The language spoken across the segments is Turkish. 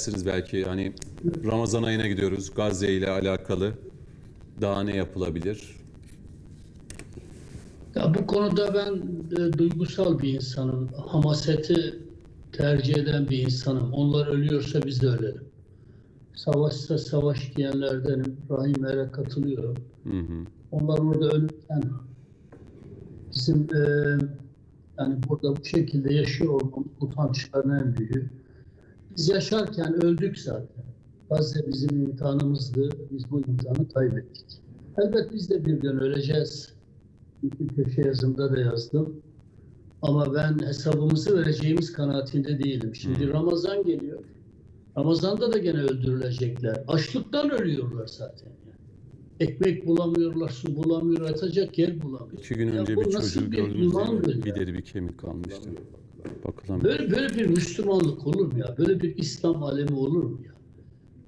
Siz belki hani Ramazan ayına gidiyoruz. Gazze ile alakalı daha ne yapılabilir? Ya bu konuda ben e, duygusal bir insanım. Hamaseti tercih eden bir insanım. Onlar ölüyorsa biz de ölelim. Savaşsa savaş diyenlerdenim. Rahim Er'e katılıyorum. Hı hı. Onlar orada ölürken bizim e, yani burada bu şekilde yaşıyor olmamız utançların en büyüğü. Biz yaşarken öldük zaten. Gazze bizim imtihanımızdı. Biz bu imtihanı kaybettik. Elbet biz de bir gün öleceğiz. Bir köşe yazımda da yazdım. Ama ben hesabımızı vereceğimiz kanaatinde değilim. Şimdi Hmm. Ramazan geliyor. Ramazan'da da gene öldürülecekler. Açlıktan ölüyorlar zaten. yani. Ekmek bulamıyorlar, su bulamıyor, yatacak yer bulamıyor. İki gün Ya önce bu bir çocuğu bir gördünüz ya? Bir deri bir kemik kalmıştı. Bakılamıyor. Böyle, böyle bir Müslümanlık olur mu ya? Böyle bir İslam alemi olur mu ya?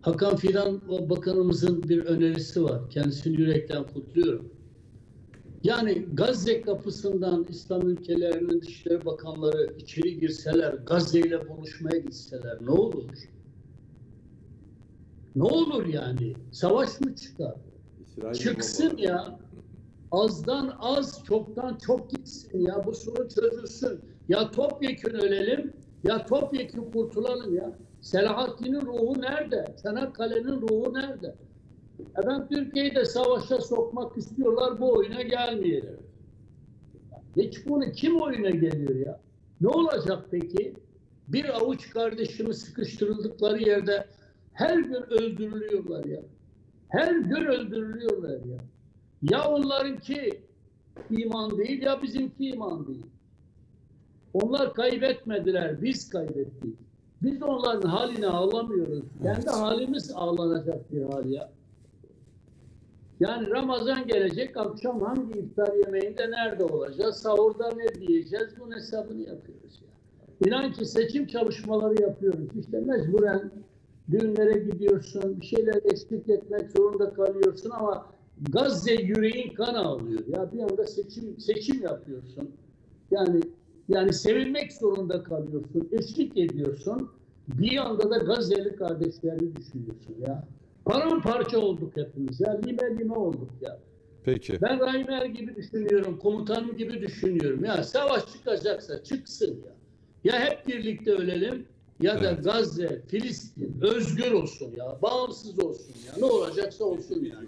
Hakan Fidan bakanımızın bir önerisi var. Kendisini yürekten kutluyorum. Yani Gazze kapısından İslam ülkelerinin Dışişleri Bakanları içeri girseler, Gazze ile buluşmaya gitseler ne olur? Ne olur yani? Savaş mı çıkar? Çıksın ya. Azdan az, çoktan çok gitsin ya. Bu sorun çözülsün. Ya topyekun ölelim, ya topyekun kurtulalım ya. Selahaddin'in ruhu nerede? Çanakkale'nin ruhu nerede? Efendim Türkiye'yi de savaşa sokmak istiyorlar, bu oyuna gelmeyelim. Hiç bunu kim oyuna geliyor ya? Ne olacak peki? Bir avuç kardeşimiz sıkıştırıldıkları yerde her gün öldürülüyorlar ya. Her gün öldürülüyorlar ya. Ya onlarınki iman değil ya bizimki iman değil. Onlar kaybetmediler, biz kaybettik. Biz onların haline ağlamıyoruz. Kendi Evet. halimiz ağlanacak bir hal ya. Yani Ramazan gelecek, akşam hangi iftar yemeğinde nerede olacağız, sahurda ne diyeceğiz, bunun hesabını yapıyoruz ya. İnan ki seçim çalışmaları yapıyoruz. İşte mecburen düğünlere gidiyorsun, bir şeyler eksik etmek zorunda kalıyorsun ama Gazze yüreğin kan ağlıyor. Ya bir anda seçim seçim yapıyorsun. Yani yani sevilmek zorunda kalıyorsun, eşlik ediyorsun. Bir anda da Gazze'li kardeşlerini düşünüyorsun ya. Paramparça olduk hepimiz ya. Lime lime olduk ya. Peki. Ben Raymer gibi düşünüyorum, komutanım gibi düşünüyorum. Ya savaş çıkacaksa çıksın ya. Ya hep birlikte ölelim ya da Evet. Gazze, Filistin özgür olsun ya, bağımsız olsun ya. Ne olacaksa olsun yani.